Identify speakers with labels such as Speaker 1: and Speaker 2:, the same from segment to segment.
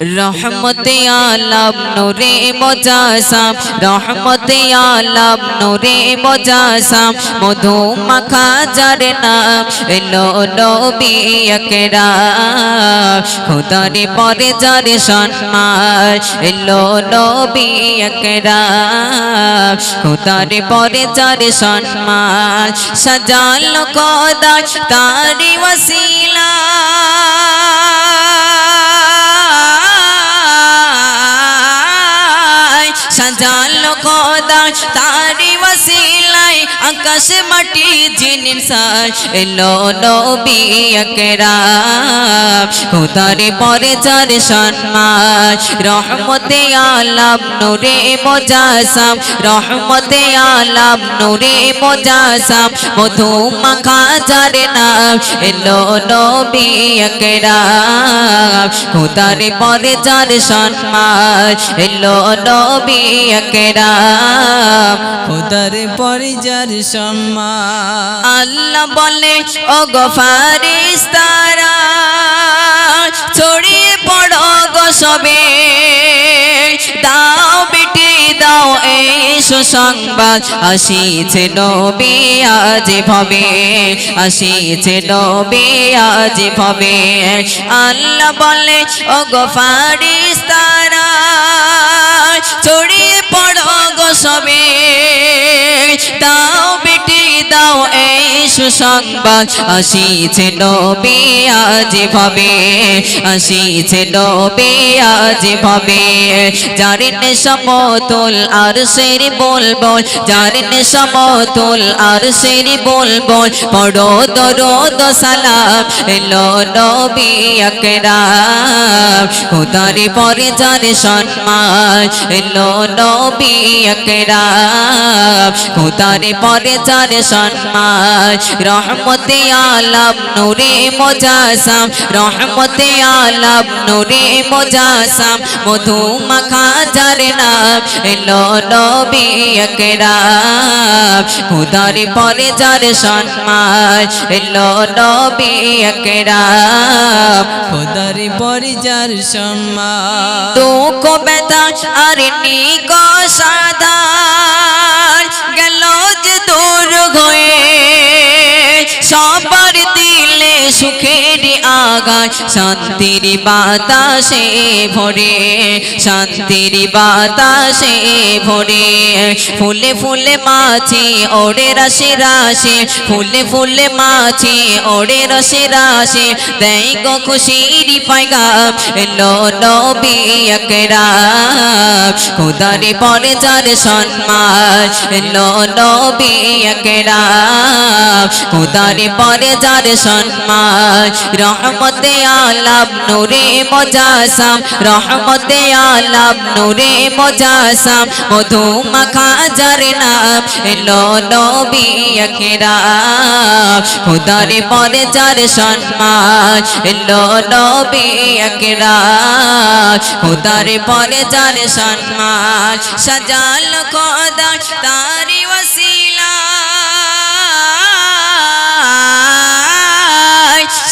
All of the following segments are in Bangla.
Speaker 1: রহমতে আলম নূরে মোজাসাম রহমতে আলম নূরে মোজাসাম মধু মাখা যার নাম, এলো নবী পরে যার সম্মান, এলো নবী পরে যার সম্মান, সাজালো কদার তারি ওসিলা সাজালো খোদা তারি ওসিলায় আকাশ মাটি সাজ এলো নবী আকরাম খোদারে পরে যার সম্মান। রহমতে আলাম নূরে মোজাসাম, রহমতে আলাম নূরে মোজাসাম। মধু মাখা যার নাম এলো নবী একরাম। খোদারে পরে যার সম্মান। এলো নবী
Speaker 2: খুদার পরে যার সম্মান।
Speaker 1: আল্লাহ বলে ও গো ফারিস্তারা সুসংবাদ আসিছে নবী, আজ ভবে। আসিছে নবী, আজ ভবে। আল্লাহ বলে ও গোফারিস তারা ছড়িয়ে পড়ো গো সবে। সুসংবাদ আসিছে নবী, আজ ভবে, আসিছে নবী, আজ ভবে। জারিন সমতুল আর সের বলব জারিন সমতুল আর সের বলব পড়ো দরদ সালাম, এলো নবী আকরাম। খুদারে পরে যার সম্মান, এলো নবী আকরাম। খুদারে পরে যার সম্মান রহমতে আলম নূরে মোজাসাম, রহমতে আলম নূরে মোজাসাম মধু মাখা যার নাম এলো নবী খুদারে পরে যার সম্মান এলো নবী আকরাম
Speaker 2: খোদার পরিজার সম্মান
Speaker 1: দুঃখ, ব্যথা আর নিক সাধার গেল আগায় শান্তির বাতাসে ভরে, শান্তির বাতাসে ভরে। ফুলে ফুলে মাছি, ওড়ে রাশে রাশে। ফুলে ফুলে মাছি, ওড়ে রসে রাশে। দেয় গো খুশির পাইগাম, এলো নবী আকরাম খুদারে পরে যার সম্মান, এলো নবী আকরাম খুদারে পরে যার সম্মান, রহমতে আলাম নূরে মোজাসাম। রহমতে আলাম নূরে মোজাসাম। মধু মাখা যার নাম, এলো নবী আকরাম খুদারে পরে যার সম্মান, এলো নবী আকরাম খুদারে পরে যার সম্মান, সাজাল খোদা তারি ওসিলা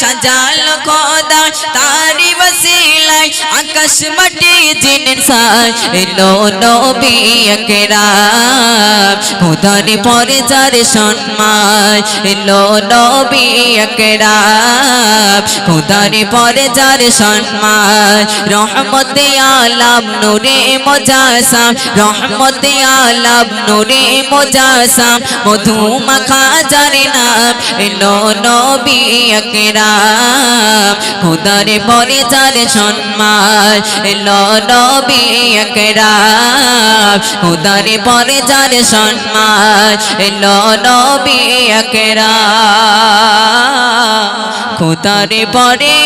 Speaker 1: সাজাল খোদা তারি ওসিলাই আকাশ মাটি জিনের সাজ এলো নবী আকরাম, খুদারে পরে যার সম্মান। এলো নবী আকরাম, খুদারে পরে যার সম্মান। রহমতে আলম নূরে মোজাসাম, রহমতে আলম নূরে মোজাসাম মধু মাখা যার নাম এলো নবী আকরাম। খুদারে পরে যার সম্মান, এলো নবী আকরাম। খুদারে পরে যার সম্মান, এলো নবী আকরাম। খুদারে পরে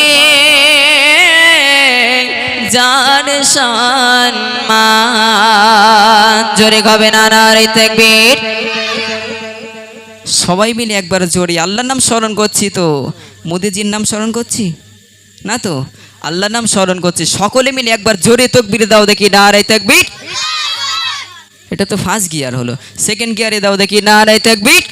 Speaker 1: যার সম্মান। জোরে হবে না নারে তাকবীর?
Speaker 2: সবাই মিলে একবার জোরে, আল্লাহর নাম স্মরণ করছি তো। মোদিজির নাম স্মরণ করছি? না তো? আল্লাহর নাম স্মরণ করছি। সকলে মিলে একবার জোরে তকবির দাও দেখি না রায় তকবির। এটা তো ফার্স্ট গিয়ার হলো। সেকেন্ড গিয়ারে দাও দেখি না রায় তাকবির।